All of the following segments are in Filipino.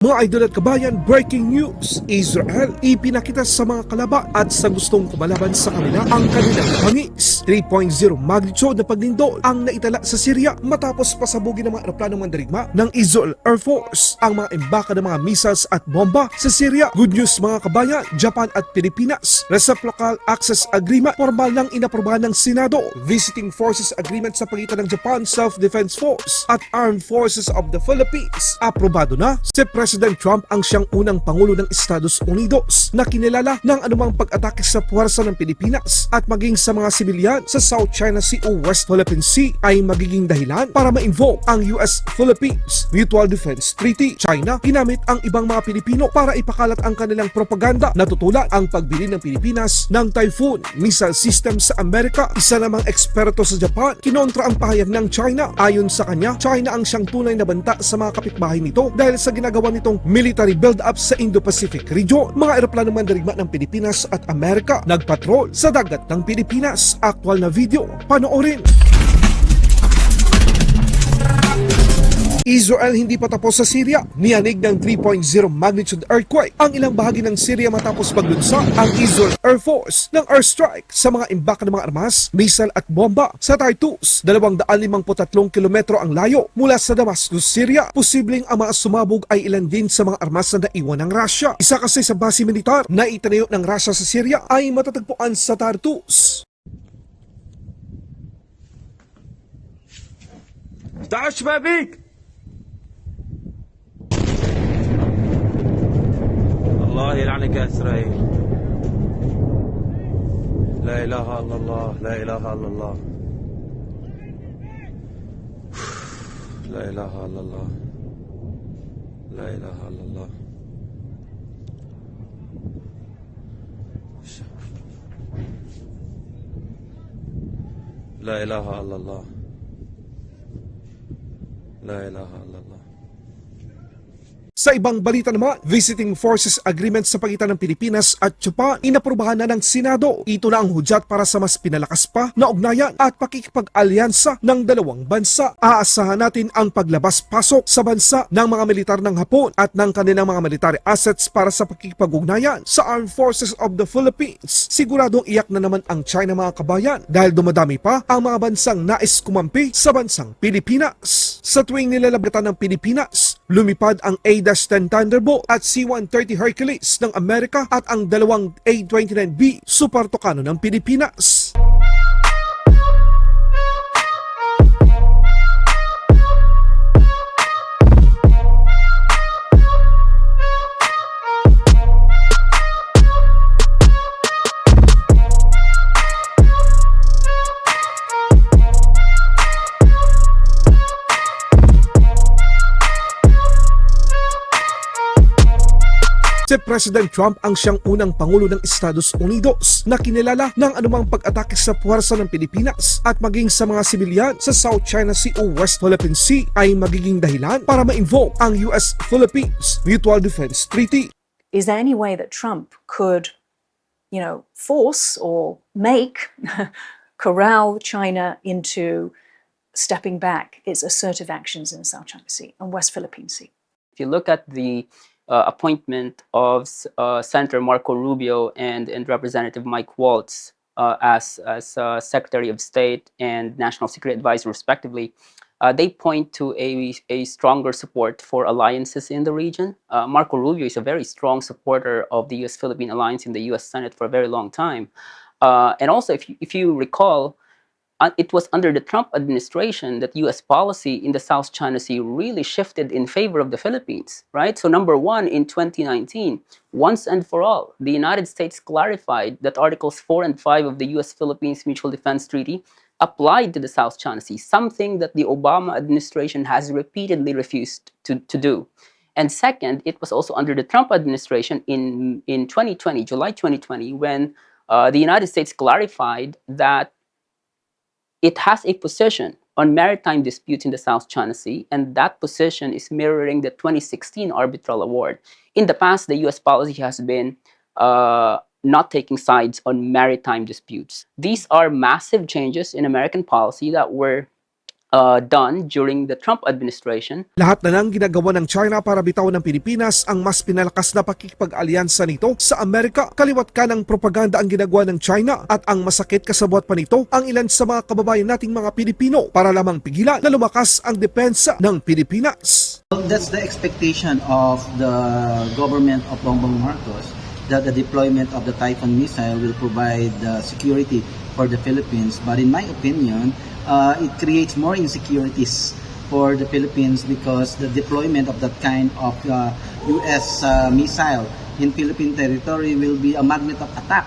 Mga idol at kabayan, breaking news! Israel ipinakita sa mga kalaba at sa gustong kumalaban sa kanila ang kanilang bangis. 3.0 magnitude na paglindol ang naitala sa Syria matapos pasabugin ng mga aeroplanong mandarigma ng Israel Air Force ang mga embaka ng mga missiles at bomba sa Syria. Good news mga kabayan, Japan at Pilipinas. Reciprocal Access Agreement formal nang inaprobahan ng Senado. Visiting Forces Agreement sa pagitan ng Japan Self-Defense Force at Armed Forces of the Philippines. Aprobado na si President Trump ang siyang unang Pangulo ng Estados Unidos na kinilala ng anumang pag-atake sa puwersa ng Pilipinas at maging sa mga sibilyan sa South China Sea o West Philippine Sea ay magiging dahilan para ma-invoke ang US-Philippines Mutual Defense Treaty. China ginamit ang ibang mga Pilipino para ipakalat ang kanilang propaganda na tutulad ang pagbili ng Pilipinas ng Typhoon missile system sa Amerika. Isa namang eksperto sa Japan, kinontra ang pahayag ng China. Ayon sa kanya, China ang siyang tunay na banta sa mga kapitbahay nito dahil sa ginagawa nitong military build-up sa Indo-Pacific region. Mga eroplano mandarigma ng Pilipinas at Amerika nagpatrol sa dagat ng Pilipinas. Aktual na video, panoorin. Israel hindi pa tapos sa Syria. Niyanig ng 3.0 magnitude earthquake ang ilang bahagi ng Syria matapos paglunsa ang Israel Air Force ng airstrike sa mga imbak ng mga armas, missile at bomba sa Tartus. 253 kilometro ang layo mula sa Damascus, Syria. Posibleng ang mga sumabog ay ilan din sa mga armas na naiwan ng Russia. Isa kasi sa base militar na itinayo ng Russia sa Syria ay matatagpuan sa Tartus. تعش ما بيك الله يلعنك يا إسرائيل. لا إله إلا الله لا إله إلا الله. لا إله إلا الله لا إله إلا الله. لا إله إلا الله. لا إله إلا الله. Sa ibang balita naman, Visiting Forces Agreement sa pagitan ng Pilipinas at Japan inaprubahan na ng Senado. Ito na ang hudyat para sa mas pinalakas pa na ugnayan at pakikipag-alyansa ng dalawang bansa. Aasahan natin ang paglabas-pasok sa bansa ng mga militar ng Hapon at ng kanilang mga military assets para sa pakikipag-ugnayan sa Armed Forces of the Philippines. Siguradong iyak na naman ang China mga kabayan dahil dumadami pa ang mga bansang nais kumampi sa bansang Pilipinas. Sa tuwing nilalabatan ng Pilipinas, lumipad ang A-10 Thunderbolt at C-130 Hercules ng Amerika at ang dalawang A-29B Super Tucano ng Pilipinas. Si President Trump ang siyang unang Pangulo ng Estados Unidos na kinilala ng anumang pag-atake sa puwersa ng Pilipinas at maging sa mga sibilyan sa South China Sea o West Philippine Sea ay magiging dahilan para ma-invoke ang US-Philippines Mutual Defense Treaty. is there any way that Trump could, you know, force or make corral China into stepping back its assertive actions in the South China Sea and West Philippine Sea? if you look at the uh, appointment of uh, Senator Marco Rubio and, and Representative Mike Waltz uh, as, as uh, Secretary of State and National Security Advisor, respectively, uh, they point to a, a stronger support for alliances in the region. Uh, Marco Rubio is a very strong supporter of the US Philippine alliance in the US Senate for a very long time. And also, if you, if you recall, it was under the Trump administration that U.S. policy in the South China Sea really shifted in favor of the Philippines, right? So, number one, in 2019, once and for all, the United States clarified that Articles 4 and 5 of the U.S. Philippines Mutual Defense Treaty applied to the South China Sea, something that the Obama administration has repeatedly refused to, to do. And second, it was also under the Trump administration in, in 2020, July 2020, when uh, the United States clarified that it has a position on maritime disputes in the South China Sea, and that position is mirroring the 2016 arbitral award. In the past, the US policy has been uh, not taking sides on maritime disputes. These are massive changes in American policy that were uh, done during the Trump administration. Lahat na lang ginagawa ng China para bitawan ng Pilipinas ang mas pinalakas na pakikipag-alyansa nito sa Amerika. Kaliwat ka ng propaganda ang ginagawa ng China at ang masakit kasabwat pa nito ang ilan sa mga kababayan nating mga Pilipino para lamang pigilan na lumakas ang depensa ng Pilipinas. Well, that's the expectation of the government of Bongbong Marcos that the deployment of the Typhoon missile will provide uh, security for the Philippines. But in my opinion, uh, it creates more insecurities for the Philippines because the deployment of that kind of uh, U.S. Uh, missile in Philippine territory will be a magnet of attack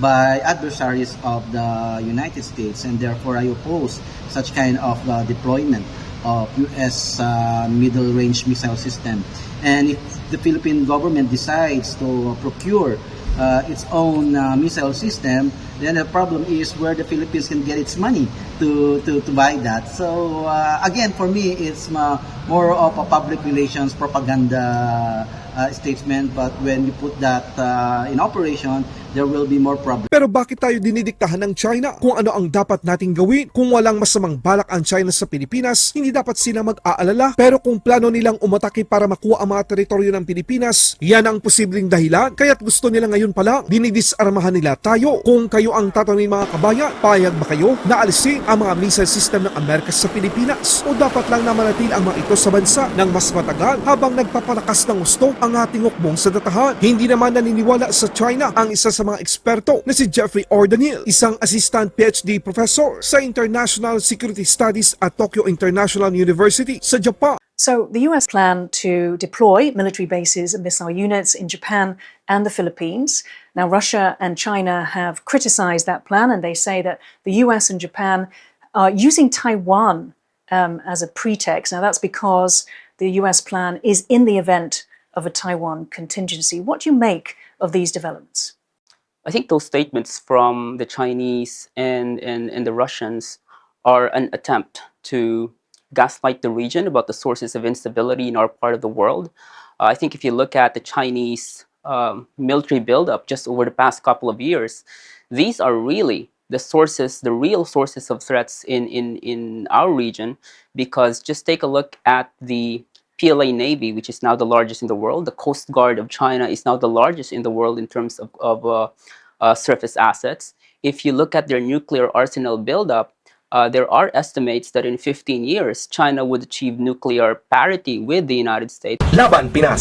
by adversaries of the United States and therefore I oppose such kind of uh, deployment of US uh, middle range missile system and if the Philippine government decides to procure uh, its own uh, missile system then the problem is where the Philippines can get its money to, to, to buy that. So uh, again for me it's ma- more of a public relations propaganda uh, statement but when you put that uh, in operation there will be more problems Pero bakit tayo dinidiktahan ng China kung ano ang dapat nating gawin? Kung walang masamang balak ang China sa Pilipinas, hindi dapat sila mag-aalala. Pero kung plano nilang umatake para makuha ang mga teritoryo ng Pilipinas, yan ang posibleng dahilan. Kaya't gusto nila ngayon pala, dinidisarmahan nila tayo. Kung kayo ang tatanungin mga kabayan, payag ba kayo na alisin ang mga missile system ng Amerika sa Pilipinas? O dapat lang na manatil ang mga ito sa bansa ng mas matagal habang nagpapalakas ng gusto ang ating hukbong sa datahan? Hindi naman naniniwala sa China ang isa sa mga eksperto na si Jeffrey Ordanil, isang assistant PhD professor sa International Security Studies at Tokyo International University sa Japan. So the US plan to deploy military bases and missile units in Japan and the Philippines. Now, Russia and China have criticized that plan, and they say that the US and Japan are using Taiwan um, as a pretext. Now, that's because the US plan is in the event of a Taiwan contingency. What do you make of these developments? I think those statements from the Chinese and, and, and the Russians are an attempt to gaslight the region about the sources of instability in our part of the world. Uh, I think if you look at the Chinese um, military buildup just over the past couple of years, these are really the sources, the real sources of threats in, in, in our region. Because just take a look at the PLA Navy, which is now the largest in the world. The Coast Guard of China is now the largest in the world in terms of, of uh, uh, surface assets. If you look at their nuclear arsenal buildup, uh, there are estimates that in 15 years, China would achieve nuclear parity with the United States. Laban Pinas.